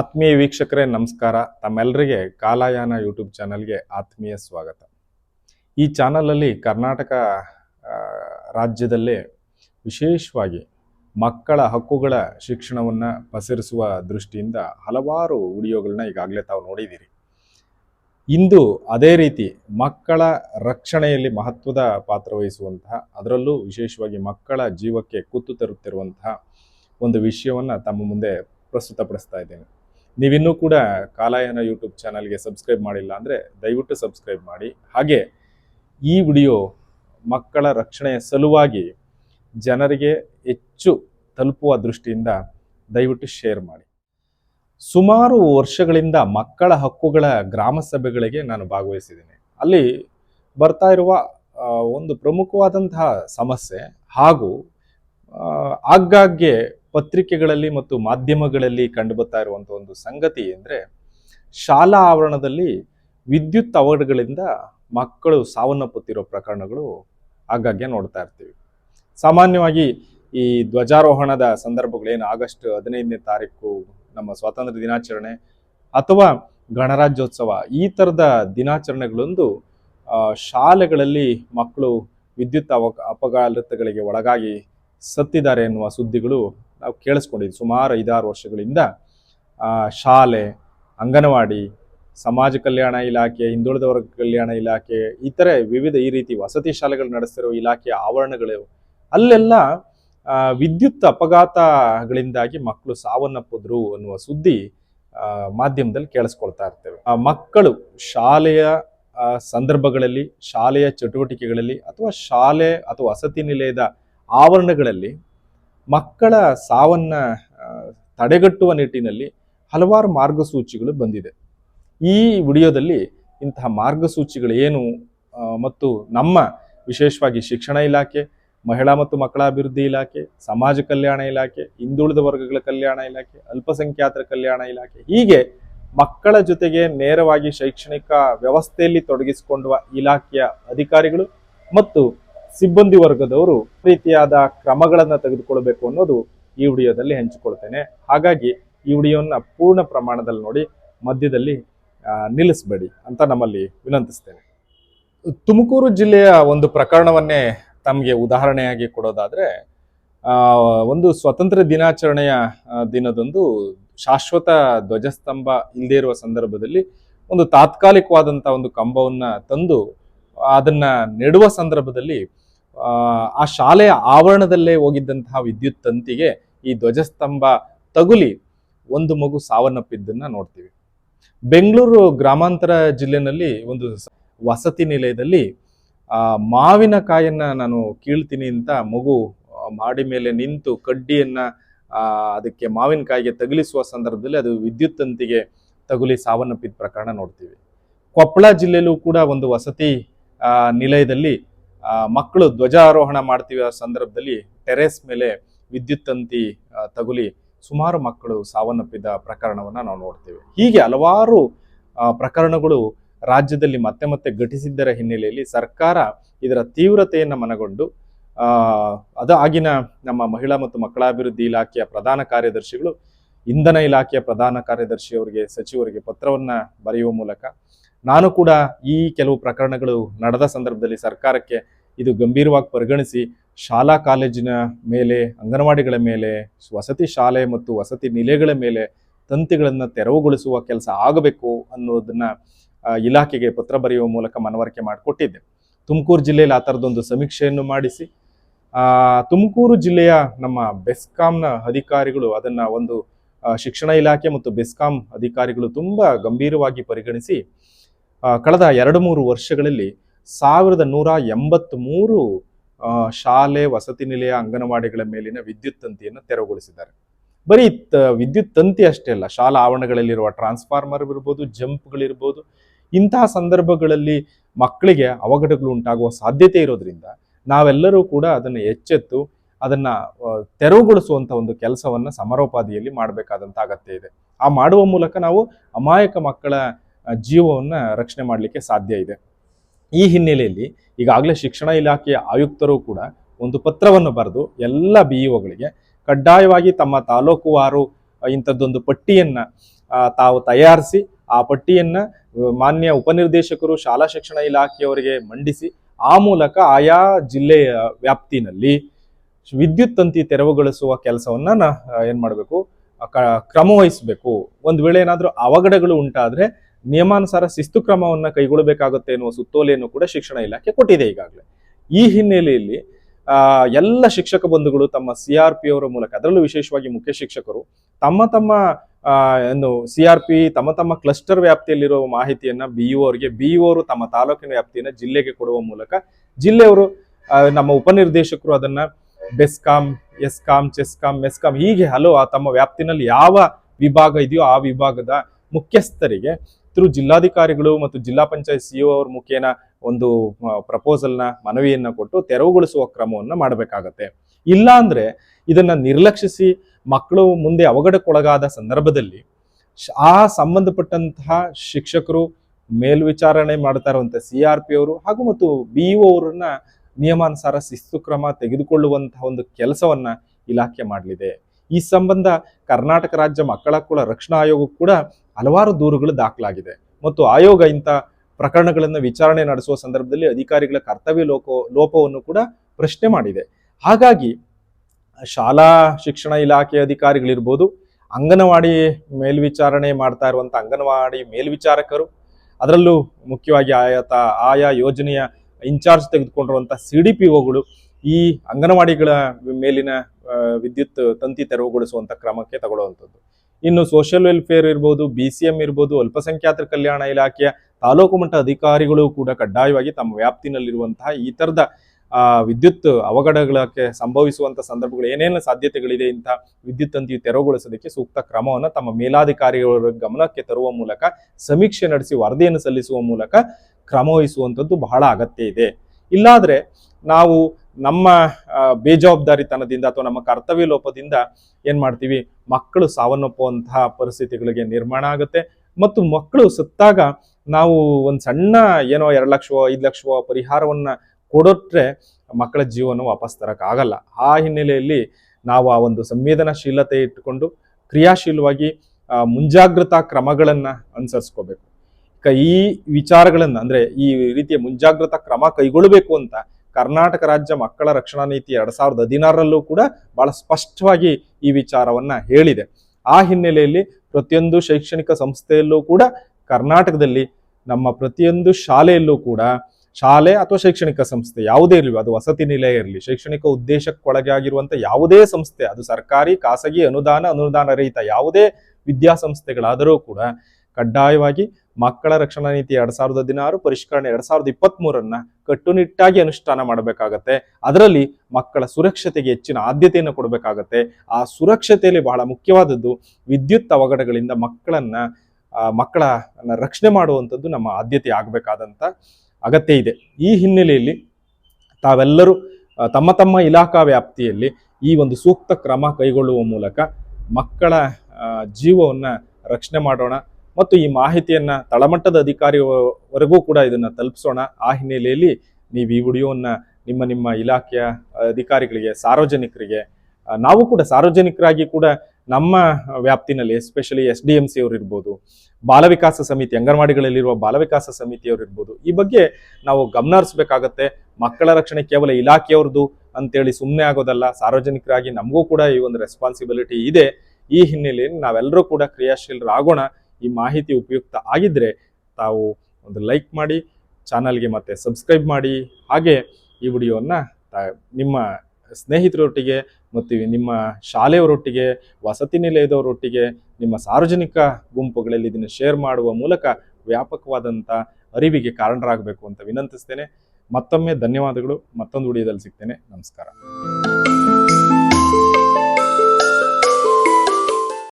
ಆತ್ಮೀಯ ವೀಕ್ಷಕರೇ, ನಮಸ್ಕಾರ. ತಮ್ಮೆಲ್ಲರಿಗೆ ಕಾಲಾಯಾನ ಯೂಟ್ಯೂಬ್ ಚಾನಲ್ಗೆ ಆತ್ಮೀಯ ಸ್ವಾಗತ. ಈ ಚಾನಲಲ್ಲಿ ಕರ್ನಾಟಕ ರಾಜ್ಯದಲ್ಲೇ ವಿಶೇಷವಾಗಿ ಮಕ್ಕಳ ಹಕ್ಕುಗಳ ಶಿಕ್ಷಣವನ್ನು ಪಸರಿಸುವ ದೃಷ್ಟಿಯಿಂದ ಹಲವಾರು ವಿಡಿಯೋಗಳನ್ನ ಈಗಾಗಲೇ ತಾವು ನೋಡಿದ್ದೀರಿ. ಇಂದು ಅದೇ ರೀತಿ ಮಕ್ಕಳ ರಕ್ಷಣೆಯಲ್ಲಿ ಮಹತ್ವದ ಪಾತ್ರ ವಹಿಸುವಂತಹ, ಅದರಲ್ಲೂ ವಿಶೇಷವಾಗಿ ಮಕ್ಕಳ ಜೀವಕ್ಕೆ ಕುತ್ತು ತರುತ್ತಿರುವಂತಹ ಒಂದು ವಿಷಯವನ್ನು ತಮ್ಮ ಮುಂದೆ ಪ್ರಸ್ತುತಪಡಿಸ್ತಾ ಇದ್ದೇನೆ. ನೀವಿನ್ನೂ ಕೂಡ ಕಾಲಾಯನ ಯೂಟ್ಯೂಬ್ ಚಾನಲ್ಗೆ ಸಬ್ಸ್ಕ್ರೈಬ್ ಮಾಡಿಲ್ಲ ಅಂದರೆ ದಯವಿಟ್ಟು ಸಬ್ಸ್ಕ್ರೈಬ್ ಮಾಡಿ. ಹಾಗೆ ಈ ವಿಡಿಯೋ ಮಕ್ಕಳ ರಕ್ಷಣೆಯ ಸಲುವಾಗಿ ಜನರಿಗೆ ಹೆಚ್ಚು ತಲುಪುವ ದೃಷ್ಟಿಯಿಂದ ದಯವಿಟ್ಟು ಶೇರ್ ಮಾಡಿ. ಸುಮಾರು ವರ್ಷಗಳಿಂದ ಮಕ್ಕಳ ಹಕ್ಕುಗಳ ಗ್ರಾಮ ಸಭೆಗಳಿಗೆ ನಾನು ಭಾಗವಹಿಸಿದ್ದೇನೆ. ಅಲ್ಲಿ ಬರ್ತಾ ಇರುವ ಒಂದು ಪ್ರಮುಖವಾದಂತಹ ಸಮಸ್ಯೆ ಹಾಗೂ ಆಗಾಗ್ಗೆ ಪತ್ರಿಕೆಗಳಲ್ಲಿ ಮತ್ತು ಮಾಧ್ಯಮಗಳಲ್ಲಿ ಕಂಡುಬರ್ತಾ ಇರುವಂಥ ಒಂದು ಸಂಗತಿ ಅಂದರೆ ಶಾಲಾ ಆವರಣದಲ್ಲಿ ವಿದ್ಯುತ್ ಅವಘಡಗಳಿಂದ ಮಕ್ಕಳು ಸಾವನ್ನಪ್ಪುತ್ತಿರೋ ಪ್ರಕರಣಗಳು ಆಗಾಗ್ಗೆ ನೋಡ್ತಾ ಇರ್ತೀವಿ. ಸಾಮಾನ್ಯವಾಗಿ ಈ ಧ್ವಜಾರೋಹಣದ ಸಂದರ್ಭಗಳೇನು ಆಗಸ್ಟ್ ಹದಿನೈದನೇ ತಾರೀಕು ನಮ್ಮ ಸ್ವಾತಂತ್ರ್ಯ ದಿನಾಚರಣೆ ಅಥವಾ ಗಣರಾಜ್ಯೋತ್ಸವ ಈ ಥರದ ದಿನಾಚರಣೆಗಳೊಂದು ಶಾಲೆಗಳಲ್ಲಿ ಮಕ್ಕಳು ವಿದ್ಯುತ್ ಅವ ಅಪಘಾತಗಳಿಗೆ ಒಳಗಾಗಿ ಸತ್ತಿದ್ದಾರೆ ಎನ್ನುವ ಸುದ್ದಿಗಳು ನಾವು ಕೇಳಿಸ್ಕೊಂಡಿದ್ವಿ. ಸುಮಾರು ಐದಾರು ವರ್ಷಗಳಿಂದ ಶಾಲೆ, ಅಂಗನವಾಡಿ, ಸಮಾಜ ಕಲ್ಯಾಣ ಇಲಾಖೆ, ಹಿಂದುಳಿದ ವರ್ಗ ಕಲ್ಯಾಣ ಇಲಾಖೆ ಇತರೆ ವಿವಿಧ ಈ ರೀತಿ ವಸತಿ ಶಾಲೆಗಳು ನಡೆಸ್ತಿರೋ ಇಲಾಖೆಯ ಆವರಣಗಳು ಅಲ್ಲೆಲ್ಲ ವಿದ್ಯುತ್ ಅಪಘಾತಗಳಿಂದಾಗಿ ಮಕ್ಕಳು ಸಾವನ್ನಪ್ಪಿದ್ರು ಅನ್ನುವ ಸುದ್ದಿ ಮಾಧ್ಯಮದಲ್ಲಿ ಕೇಳಿಸ್ಕೊಳ್ತಾ ಇರ್ತೇವೆ. ಆ, ಮಕ್ಕಳು ಶಾಲೆಯ ಸಂದರ್ಭಗಳಲ್ಲಿ, ಶಾಲೆಯ ಚಟುವಟಿಕೆಗಳಲ್ಲಿ ಅಥವಾ ಶಾಲೆ ಅಥವಾ ವಸತಿ ನಿಲಯದ ಆವರಣಗಳಲ್ಲಿ ಮಕ್ಕಳ ಸಾವನ್ನ ತಡೆಗಟ್ಟುವ ನಿಟ್ಟಿನಲ್ಲಿ ಹಲವಾರು ಮಾರ್ಗಸೂಚಿಗಳು ಬಂದಿದೆ. ಈ ವಿಡಿಯೋದಲ್ಲಿ ಇಂತಹ ಮಾರ್ಗಸೂಚಿಗಳು ಏನು ಮತ್ತು ನಮ್ಮ ವಿಶೇಷವಾಗಿ ಶಿಕ್ಷಣ ಇಲಾಖೆ, ಮಹಿಳಾ ಮತ್ತು ಮಕ್ಕಳ ಅಭಿವೃದ್ಧಿ ಇಲಾಖೆ, ಸಮಾಜ ಕಲ್ಯಾಣ ಇಲಾಖೆ, ಹಿಂದುಳಿದ ವರ್ಗಗಳ ಕಲ್ಯಾಣ ಇಲಾಖೆ, ಅಲ್ಪಸಂಖ್ಯಾತರ ಕಲ್ಯಾಣ ಇಲಾಖೆ, ಹೀಗೆ ಮಕ್ಕಳ ಜೊತೆಗೆ ನೇರವಾಗಿ ಶೈಕ್ಷಣಿಕ ವ್ಯವಸ್ಥೆಯಲ್ಲಿ ತೊಡಗಿಸಿಕೊಂಡುವ ಇಲಾಖೆಯ ಅಧಿಕಾರಿಗಳು ಮತ್ತು ಸಿಬ್ಬಂದಿ ವರ್ಗದವರು ರೀತಿಯಾದ ಕ್ರಮಗಳನ್ನು ತೆಗೆದುಕೊಳ್ಬೇಕು ಅನ್ನೋದು ಈ ವಿಡಿಯೋದಲ್ಲಿ ಹಂಚಿಕೊಳ್ತೇನೆ. ಹಾಗಾಗಿ ಈ ವಿಡಿಯೋನ ಪೂರ್ಣ ಪ್ರಮಾಣದಲ್ಲಿ ನೋಡಿ, ಮಧ್ಯದಲ್ಲಿ ನಿಲ್ಲಿಸಬೇಡಿ ಅಂತ ನಮ್ಮಲ್ಲಿ ವಿನಂತಿಸ್ತೇನೆ. ತುಮಕೂರು ಜಿಲ್ಲೆಯ ಒಂದು ಪ್ರಕರಣವನ್ನೇ ತಮಗೆ ಉದಾಹರಣೆಯಾಗಿ ಕೊಡೋದಾದ್ರೆ ಒಂದು ಸ್ವತಂತ್ರ ದಿನಾಚರಣೆಯ ದಿನದಂದು ಶಾಶ್ವತ ಧ್ವಜಸ್ತಂಭ ಇಲ್ಲದೇ ಇರುವ ಸಂದರ್ಭದಲ್ಲಿ ಒಂದು ತಾತ್ಕಾಲಿಕವಾದಂಥ ಒಂದು ಕಂಬವನ್ನ ತಂದು ಅದನ್ನ ನೆಡುವ ಸಂದರ್ಭದಲ್ಲಿ ಆ, ಶಾಲೆಯ ಆವರಣದಲ್ಲೇ ಹೋಗಿದ್ದಂತಹ ವಿದ್ಯುತ್ ತಂತಿಗೆ ಈ ಧ್ವಜಸ್ತಂಭ ತಗುಲಿ ಒಂದು ಮಗು ಸಾವನ್ನಪ್ಪಿದ್ದನ್ನ ನೋಡ್ತೀವಿ. ಬೆಂಗಳೂರು ಗ್ರಾಮಾಂತರ ಜಿಲ್ಲೆನಲ್ಲಿ ಒಂದು ವಸತಿ ನಿಲಯದಲ್ಲಿ ಆ ಮಾವಿನಕಾಯನ್ನ ನಾನು ಕೀಳ್ತೀನಿ ಅಂತ ಮಗು ಮಾಡಿ ಮೇಲೆ ನಿಂತು ಕಡ್ಡಿಯನ್ನ ಅದಕ್ಕೆ ಮಾವಿನಕಾಯಿಗೆ ತಗುಲಿಸುವ ಸಂದರ್ಭದಲ್ಲಿ ಅದು ವಿದ್ಯುತ್ ತಂತಿಗೆ ತಗುಲಿ ಸಾವನ್ನಪ್ಪಿದ ಪ್ರಕರಣ ನೋಡ್ತೀವಿ. ಕೊಪ್ಪಳ ಜಿಲ್ಲೆಯಲ್ಲೂ ಕೂಡ ಒಂದು ವಸತಿ ನಿಲಯದಲ್ಲಿ ಮಕ್ಕಳು ಧ್ವಜಾರೋಹಣ ಆ ಸಂದರ್ಭದಲ್ಲಿ ಟೆರೆಸ್ ಮೇಲೆ ವಿದ್ಯುತ್ ತಂತಿ ತಗುಲಿ ಸುಮಾರು ಮಕ್ಕಳು ಸಾವನ್ನಪ್ಪಿದ ಪ್ರಕರಣವನ್ನ ನಾವು ನೋಡ್ತೇವೆ. ಹೀಗೆ ಹಲವಾರು ಪ್ರಕರಣಗಳು ರಾಜ್ಯದಲ್ಲಿ ಮತ್ತೆ ಮತ್ತೆ ಘಟಿಸಿದ್ದರ ಹಿನ್ನೆಲೆಯಲ್ಲಿ ಸರ್ಕಾರ ಇದರ ತೀವ್ರತೆಯನ್ನು ಮನಗೊಂಡು ಅದು ಆಗಿನ ನಮ್ಮ ಮಹಿಳಾ ಮತ್ತು ಮಕ್ಕಳ ಅಭಿವೃದ್ಧಿ ಇಲಾಖೆಯ ಪ್ರಧಾನ ಕಾರ್ಯದರ್ಶಿಗಳು ಇಂಧನ ಇಲಾಖೆಯ ಪ್ರಧಾನ ಕಾರ್ಯದರ್ಶಿಯವರಿಗೆ, ಸಚಿವರಿಗೆ ಪತ್ರವನ್ನ ಬರೆಯುವ ಮೂಲಕ ನಾನು ಕೂಡ ಈ ಕೆಲವು ಪ್ರಕರಣಗಳು ನಡೆದ ಸಂದರ್ಭದಲ್ಲಿ ಸರ್ಕಾರಕ್ಕೆ ಇದು ಗಂಭೀರವಾಗಿ ಪರಿಗಣಿಸಿ ಶಾಲಾ ಕಾಲೇಜಿನ ಮೇಲೆ, ಅಂಗನವಾಡಿಗಳ ಮೇಲೆ, ವಸತಿ ಶಾಲೆ ಮತ್ತು ವಸತಿ ನಿಲಯಗಳ ಮೇಲೆ ತಂತಿಗಳನ್ನು ತೆರವುಗೊಳಿಸುವ ಕೆಲಸ ಆಗಬೇಕು ಅನ್ನೋದನ್ನ ಇಲಾಖೆಗೆ ಪತ್ರ ಬರೆಯುವ ಮೂಲಕ ಮನವರಿಕೆ ಮಾಡಿಕೊಟ್ಟಿದ್ದೆ. ತುಮಕೂರು ಜಿಲ್ಲೆಯಲ್ಲಿ ಆ ಥರದೊಂದು ಸಮೀಕ್ಷೆಯನ್ನು ಮಾಡಿಸಿ ತುಮಕೂರು ಜಿಲ್ಲೆಯ ನಮ್ಮ ಬೆಸ್ಕಾಂನ ಅಧಿಕಾರಿಗಳು ಅದನ್ನ ಒಂದು ಶಿಕ್ಷಣ ಇಲಾಖೆ ಮತ್ತು ಬೆಸ್ಕಾಂ ಅಧಿಕಾರಿಗಳು ತುಂಬ ಗಂಭೀರವಾಗಿ ಪರಿಗಣಿಸಿ ಕಳೆದ ಎರಡು ಮೂರು ವರ್ಷಗಳಲ್ಲಿ ಸಾವಿರದ ನೂರ ಎಂಬತ್ತ್ಮೂರು ಶಾಲೆ, ವಸತಿ ನಿಲಯ, ಅಂಗನವಾಡಿಗಳ ಮೇಲಿನ ವಿದ್ಯುತ್ ತಂತಿಯನ್ನು ತೆರವುಗೊಳಿಸಿದ್ದಾರೆ. ಬರೀ ವಿದ್ಯುತ್ ತಂತಿ ಅಷ್ಟೇ ಅಲ್ಲ, ಶಾಲಾ ಆವರಣಗಳಲ್ಲಿರುವ ಟ್ರಾನ್ಸ್ಫಾರ್ಮರ್ ಇರ್ಬೋದು, ಜಂಪ್ಗಳಿರ್ಬೋದು, ಇಂತಹ ಸಂದರ್ಭಗಳಲ್ಲಿ ಮಕ್ಕಳಿಗೆ ಅವಘಡಗಳು ಉಂಟಾಗುವ ಸಾಧ್ಯತೆ ಇರೋದ್ರಿಂದ ನಾವೆಲ್ಲರೂ ಕೂಡ ಅದನ್ನು ಎಚ್ಚೆತ್ತು ಅದನ್ನ ತೆರವುಗೊಳಿಸುವಂತ ಒಂದು ಕೆಲಸವನ್ನ ಸಮರೋಪಾದಿಯಲ್ಲಿ ಮಾಡಬೇಕಾದಂತ ಅಗತ್ಯ ಇದೆ. ಆ ಮಾಡುವ ಮೂಲಕ ನಾವು ಅಮಾಯಕ ಮಕ್ಕಳ ಜೀವವನ್ನು ರಕ್ಷಣೆ ಮಾಡಲಿಕ್ಕೆ ಸಾಧ್ಯ ಇದೆ. ಈ ಹಿನ್ನೆಲೆಯಲ್ಲಿ ಈಗಾಗಲೇ ಶಿಕ್ಷಣ ಇಲಾಖೆಯ ಆಯುಕ್ತರು ಕೂಡ ಒಂದು ಪತ್ರವನ್ನು ಬರೆದು ಎಲ್ಲ ಬಿ ಇಒಗಳಿಗೆ ಕಡ್ಡಾಯವಾಗಿ ತಮ್ಮ ತಾಲೂಕುವಾರು ಇಂಥದ್ದೊಂದು ಪಟ್ಟಿಯನ್ನ ತಾವು ತಯಾರಿಸಿ ಆ ಪಟ್ಟಿಯನ್ನ ಮಾನ್ಯ ಉಪನಿರ್ದೇಶಕರು, ಶಾಲಾ ಶಿಕ್ಷಣ ಇಲಾಖೆಯವರಿಗೆ ಮಂಡಿಸಿ ಆ ಮೂಲಕ ಆಯಾ ಜಿಲ್ಲೆಯ ವ್ಯಾಪ್ತಿನಲ್ಲಿ ವಿದ್ಯುತ್ ತಂತಿ ತೆರವುಗೊಳಿಸುವ ಕೆಲಸವನ್ನ ನಾ ಏನ್ ಮಾಡಬೇಕು ಕ್ರಮ ವಹಿಸಬೇಕು ಒಂದು ವೇಳೆ ಏನಾದರೂ ಅವಘಡಗಳು ಉಂಟಾದ್ರೆ ನಿಯಮಾನುಸಾರ ಶಿಸ್ತು ಕ್ರಮವನ್ನ ಕೈಗೊಳ್ಳಬೇಕಾಗುತ್ತೆ ಎನ್ನುವ ಸುತ್ತೋಲೆಯನ್ನು ಕೂಡ ಶಿಕ್ಷಣ ಇಲಾಖೆ ಕೊಟ್ಟಿದೆ ಈಗಾಗಲೇ. ಈ ಹಿನ್ನೆಲೆಯಲ್ಲಿ ಎಲ್ಲ ಶಿಕ್ಷಕ ಬಂಧುಗಳು ತಮ್ಮ ಸಿ ಆರ್ ಪಿ ಅವರ ಮೂಲಕ, ಅದರಲ್ಲೂ ವಿಶೇಷವಾಗಿ ಮುಖ್ಯ ಶಿಕ್ಷಕರು, ತಮ್ಮ ತಮ್ಮ ಏನು, ಸಿ ಆರ್ ಪಿ, ತಮ್ಮ ತಮ್ಮ ಕ್ಲಸ್ಟರ್ ವ್ಯಾಪ್ತಿಯಲ್ಲಿರುವ ಮಾಹಿತಿಯನ್ನ ಬಿ ಯು ಅವರಿಗೆ, ಬಿ ಇ ಅವರು ತಮ್ಮ ತಾಲೂಕಿನ ವ್ಯಾಪ್ತಿಯನ್ನ ಜಿಲ್ಲೆಗೆ ಕೊಡುವ ಮೂಲಕ, ಜಿಲ್ಲೆಯವರು ನಮ್ಮ ಉಪನಿರ್ದೇಶಕರು ಅದನ್ನ ಬೆಸ್ಕಾಂ, ಎಸ್ಕಾಂ, ಚೆಸ್ಕಾಂ, ಮೆಸ್ಕಾಂ ಹೀಗೆ ಹಲೋ ಆ ತಮ್ಮ ವ್ಯಾಪ್ತಿನಲ್ಲಿ ಯಾವ ವಿಭಾಗ ಇದೆಯೋ ಆ ವಿಭಾಗದ ಮುಖ್ಯಸ್ಥರಿಗೆ ಥ್ರೂ ಜಿಲ್ಲಾಧಿಕಾರಿಗಳು ಮತ್ತು ಜಿಲ್ಲಾ ಪಂಚಾಯತ್ ಸಿಇಒ ಅವ್ರ ಮುಖೇನ ಒಂದು ಪ್ರಪೋಸಲ್ನ ಮನವಿಯನ್ನ ಕೊಟ್ಟು ತೆರವುಗೊಳಿಸುವ ಕ್ರಮವನ್ನು ಮಾಡಬೇಕಾಗತ್ತೆ. ಇಲ್ಲ ಇದನ್ನ ನಿರ್ಲಕ್ಷಿಸಿ ಮಕ್ಕಳು ಮುಂದೆ ಅವಘಡಕ್ಕೊಳಗಾದ ಸಂದರ್ಭದಲ್ಲಿ ಆ ಸಂಬಂಧಪಟ್ಟಂತಹ ಶಿಕ್ಷಕರು ಮೇಲ್ವಿಚಾರಣೆ ಮಾಡ್ತಾ ಇರುವಂತಹ ಸಿ ಆರ್ ಪಿ ಅವರು ಹಾಗೂ ಮತ್ತು ಬಿ ಅವರನ್ನ ನಿಯಮಾನುಸಾರ ಶಿಸ್ತು ಕ್ರಮ ತೆಗೆದುಕೊಳ್ಳುವಂತಹ ಒಂದು ಕೆಲಸವನ್ನ ಇಲಾಖೆ ಮಾಡಲಿದೆ. ಈ ಸಂಬಂಧ ಕರ್ನಾಟಕ ರಾಜ್ಯ ಮಕ್ಕಳ ಹಕ್ಕುಗಳ ರಕ್ಷಣಾ ಆಯೋಗ ಕೂಡ ಹಲವಾರು ದೂರುಗಳು ದಾಖಲಾಗಿದೆ. ಮತ್ತು ಆಯೋಗ ಇಂಥ ಪ್ರಕರಣಗಳನ್ನು ವಿಚಾರಣೆ ನಡೆಸುವ ಸಂದರ್ಭದಲ್ಲಿ ಅಧಿಕಾರಿಗಳ ಕರ್ತವ್ಯ ಲೋಪ ಲೋಪವನ್ನು ಕೂಡ ಪ್ರಶ್ನೆ ಮಾಡಿದೆ. ಹಾಗಾಗಿ ಶಾಲಾ ಶಿಕ್ಷಣ ಇಲಾಖೆ ಅಧಿಕಾರಿಗಳಿರ್ಬೋದು, ಅಂಗನವಾಡಿ ಮೇಲ್ವಿಚಾರಣೆ ಮಾಡ್ತಾ ಇರುವಂಥ ಅಂಗನವಾಡಿ ಮೇಲ್ವಿಚಾರಕರು, ಅದರಲ್ಲೂ ಮುಖ್ಯವಾಗಿ ಆಯಾ ಆಯಾ ಯೋಜನೆಯ ಇನ್ಚಾರ್ಜ್ ತೆಗೆದುಕೊಂಡಿರುವಂಥ ಸಿ ಡಿ ಪಿ ಒಗಳು ಈ ಅಂಗನವಾಡಿಗಳ ಮೇಲಿನ ವಿದ್ಯುತ್ ತಂತಿ ತೆರವುಗೊಳಿಸುವಂತ ಕ್ರಮಕ್ಕೆ ತಗೊಳ್ಳುವಂಥದ್ದು. ಇನ್ನು ಸೋಷಿಯಲ್ ವೆಲ್ಫೇರ್ ಇರ್ಬೋದು ಬಿ ಸಿ ಎಂ ಇರ್ಬೋದು ಅಲ್ಪಸಂಖ್ಯಾತರ ಕಲ್ಯಾಣ ಇಲಾಖೆಯ ತಾಲೂಕು ಮಟ್ಟ ಅಧಿಕಾರಿಗಳು ಕೂಡ ಕಡ್ಡಾಯವಾಗಿ ತಮ್ಮ ವ್ಯಾಪ್ತಿನಲ್ಲಿರುವಂತಹ ಈ ತರದ ಆ, ವಿದ್ಯುತ್ ಅವಘಡಗಳಕ್ಕೆ ಸಂಭವಿಸುವಂತ ಸಂದರ್ಭಗಳು ಏನೇನು ಸಾಧ್ಯತೆಗಳಿದೆ ಇಂಥ ವಿದ್ಯುತ್ ತಂತಿ ತೆರವುಗೊಳಿಸೋದಕ್ಕೆ ಸೂಕ್ತ ಕ್ರಮವನ್ನು ತಮ್ಮ ಮೇಲಾಧಿಕಾರಿಗಳ ಗಮನಕ್ಕೆ ತರುವ ಮೂಲಕ ಸಮೀಕ್ಷೆ ನಡೆಸಿ ವರದಿಯನ್ನು ಸಲ್ಲಿಸುವ ಮೂಲಕ ಕ್ರಮ ವಹಿಸುವಂಥದ್ದು ಬಹಳ ಅಗತ್ಯ ಇದೆ. ಇಲ್ಲಾದ್ರೆ ನಾವು ನಮ್ಮ ಬೇಜವಾಬ್ದಾರಿತನದಿಂದ ಅಥವಾ ನಮ್ಮ ಕರ್ತವ್ಯ ಲೋಪದಿಂದ ಏನ್ ಮಾಡ್ತೀವಿ? ಮಕ್ಕಳು ಸಾವನ್ನಪ್ಪುವಂತಹ ಪರಿಸ್ಥಿತಿಗಳಿಗೆ ನಿರ್ಮಾಣ ಆಗುತ್ತೆ. ಮತ್ತು ಮಕ್ಕಳು ಸತ್ತಾಗ ನಾವು ಒಂದು ಸಣ್ಣ ಏನೋ ಎರಡು ಲಕ್ಷವೋ, ಐದು ಲಕ್ಷವೋ ಪರಿಹಾರವನ್ನ ಕೊಡೋಟ್ರೆ ಮಕ್ಕಳ ಜೀವನ ವಾಪಸ್ ತರಕ್ಕಾಗಲ್ಲ ಆ ಹಿನ್ನೆಲೆಯಲ್ಲಿ ನಾವು ಆ ಒಂದು ಸಂವೇದನಾಶೀಲತೆ ಇಟ್ಟುಕೊಂಡು ಕ್ರಿಯಾಶೀಲವಾಗಿ ಮುಂಜಾಗ್ರತಾ ಕ್ರಮಗಳನ್ನು ಅನುಸರಿಸ್ಕೋಬೇಕು. ಈ ವಿಚಾರಗಳನ್ನ, ಅಂದ್ರೆ ಈ ರೀತಿಯ ಮುಂಜಾಗ್ರತಾ ಕ್ರಮ ಕೈಗೊಳ್ಳಬೇಕು ಅಂತ ಕರ್ನಾಟಕ ರಾಜ್ಯ ಮಕ್ಕಳ ರಕ್ಷಣಾ ನೀತಿ ಎರಡ್ ಸಾವಿರದ ಹದಿನಾರರಲ್ಲೂ ಕೂಡ ಬಹಳ ಸ್ಪಷ್ಟವಾಗಿ ಈ ವಿಚಾರವನ್ನ ಹೇಳಿದೆ. ಆ ಹಿನ್ನೆಲೆಯಲ್ಲಿ ಪ್ರತಿಯೊಂದು ಶೈಕ್ಷಣಿಕ ಸಂಸ್ಥೆಯಲ್ಲೂ ಕೂಡ, ಕರ್ನಾಟಕದಲ್ಲಿ ನಮ್ಮ ಪ್ರತಿಯೊಂದು ಶಾಲೆಯಲ್ಲೂ ಕೂಡ, ಶಾಲೆ ಅಥವಾ ಶೈಕ್ಷಣಿಕ ಸಂಸ್ಥೆ ಯಾವುದೇ ಇರಲಿ, ಅದು ವಸತಿ ನಿಲಯ ಇರಲಿ, ಶೈಕ್ಷಣಿಕ ಉದ್ದೇಶಕ್ಕೊಳಗಾಗಿರುವಂಥ ಯಾವುದೇ ಸಂಸ್ಥೆ, ಅದು ಸರ್ಕಾರಿ, ಖಾಸಗಿ ಅನುದಾನ ಅನುದಾನ ರಹಿತ ಯಾವುದೇ ವಿದ್ಯಾಸಂಸ್ಥೆಗಳಾದರೂ ಕೂಡ ಕಡ್ಡಾಯವಾಗಿ ಮಕ್ಕಳ ರಕ್ಷಣಾ ನೀತಿ ಎರಡ್ ಸಾವಿರದ ಹದಿನಾರು ಪರಿಷ್ಕರಣೆ ಎರಡ್ ಸಾವಿರದ ಇಪ್ಪತ್ತ್ ಮೂರನ್ನ ಕಟ್ಟುನಿಟ್ಟಾಗಿ ಅನುಷ್ಠಾನ ಮಾಡಬೇಕಾಗತ್ತೆ. ಅದರಲ್ಲಿ ಮಕ್ಕಳ ಸುರಕ್ಷತೆಗೆ ಹೆಚ್ಚಿನ ಆದ್ಯತೆಯನ್ನು ಕೊಡಬೇಕಾಗತ್ತೆ. ಆ ಸುರಕ್ಷತೆಯಲ್ಲಿ ಬಹಳ ಮುಖ್ಯವಾದದ್ದು ವಿದ್ಯುತ್ ಅವಘಡಗಳಿಂದ ಮಕ್ಕಳನ್ನ ಮಕ್ಕಳ ರಕ್ಷಣೆ ಮಾಡುವಂಥದ್ದು ನಮ್ಮ ಆದ್ಯತೆ ಆಗಬೇಕಾದಂಥ ಅಗತ್ಯ ಇದೆ. ಈ ಹಿನ್ನೆಲೆಯಲ್ಲಿ ತಾವೆಲ್ಲರೂ ತಮ್ಮ ತಮ್ಮ ಇಲಾಖಾ ವ್ಯಾಪ್ತಿಯಲ್ಲಿ ಈ ಒಂದು ಸೂಕ್ತ ಕ್ರಮ ಕೈಗೊಳ್ಳುವ ಮೂಲಕ ಮಕ್ಕಳ ಜೀವವನ್ನ ರಕ್ಷಣೆ ಮಾಡೋಣ. ಮತ್ತು ಈ ಮಾಹಿತಿಯನ್ನ ತಳಮಟ್ಟದ ಅಧಿಕಾರಿವರೆಗೂ ಕೂಡ ಇದನ್ನ ತಲುಪಿಸೋಣ. ಆ ಹಿನ್ನೆಲೆಯಲ್ಲಿ ನೀವು ಈ ವಿಡಿಯೋವನ್ನ ನಿಮ್ಮ ನಿಮ್ಮ ಇಲಾಖೆಯ ಅಧಿಕಾರಿಗಳಿಗೆ, ಸಾರ್ವಜನಿಕರಿಗೆ ನಾವು ಕೂಡ ಸಾರ್ವಜನಿಕರಾಗಿ ಕೂಡ ನಮ್ಮ ವ್ಯಾಪ್ತಿನಲ್ಲಿ especially S D M C ಅವರು ಇರ್ಬೋದು, ಬಾಲ ವಿಕಾಸ ಸಮಿತಿ, ಅಂಗನವಾಡಿಗಳಲ್ಲಿರುವ ಬಾಲವಿಕಾಸ ಸಮಿತಿಯವರು ಇರ್ಬೋದು, ಈ ಬಗ್ಗೆ ನಾವು ಗಮನ ಹರಿಸ್ಬೇಕಾಗತ್ತೆ ಮಕ್ಕಳ ರಕ್ಷಣೆ ಕೇವಲ ಇಲಾಖೆಯವ್ರದ್ದು ಅಂತೇಳಿ ಸುಮ್ಮನೆ ಆಗೋದಲ್ಲ. ಸಾರ್ವಜನಿಕರಾಗಿ ನಮಗೂ ಕೂಡ ಈ ಒಂದು ರೆಸ್ಪಾನ್ಸಿಬಿಲಿಟಿ ಇದೆ. ಈ ಹಿನ್ನೆಲೆಯಲ್ಲಿ ನಾವೆಲ್ಲರೂ ಕೂಡ ಕ್ರಿಯಾಶೀಲರಾಗೋಣ. ಈ ಮಾಹಿತಿ ಉಪಯುಕ್ತ ಆಗಿದ್ದರೆ ತಾವು ಒಂದು ಲೈಕ್ ಮಾಡಿ, ಚಾನಲ್ಗೆ ಮತ್ತೆ ಸಬ್ಸ್ಕ್ರೈಬ್ ಮಾಡಿ. ಹಾಗೆ ಈ ವಿಡಿಯೋವನ್ನು ನಿಮ್ಮ ಸ್ನೇಹಿತರೊಟ್ಟಿಗೆ ಮತ್ತು ನಿಮ್ಮ ಶಾಲೆಯವರೊಟ್ಟಿಗೆ, ವಸತಿ ನಿಲಯದವರೊಟ್ಟಿಗೆ, ನಿಮ್ಮ ಸಾರ್ವಜನಿಕ ಗುಂಪುಗಳಲ್ಲಿ ಇದನ್ನು ಶೇರ್ ಮಾಡುವ ಮೂಲಕ ವ್ಯಾಪಕವಾದಂಥ ಅರಿವಿಗೆ ಕಾರಣರಾಗಬೇಕು ಅಂತ ವಿನಂತಿಸ್ತೇನೆ. ಮತ್ತೊಮ್ಮೆ ಧನ್ಯವಾದಗಳು. ಮತ್ತೊಂದು ವಿಡಿಯೋದಲ್ಲಿ ಸಿಗ್ತೇನೆ. ನಮಸ್ಕಾರ.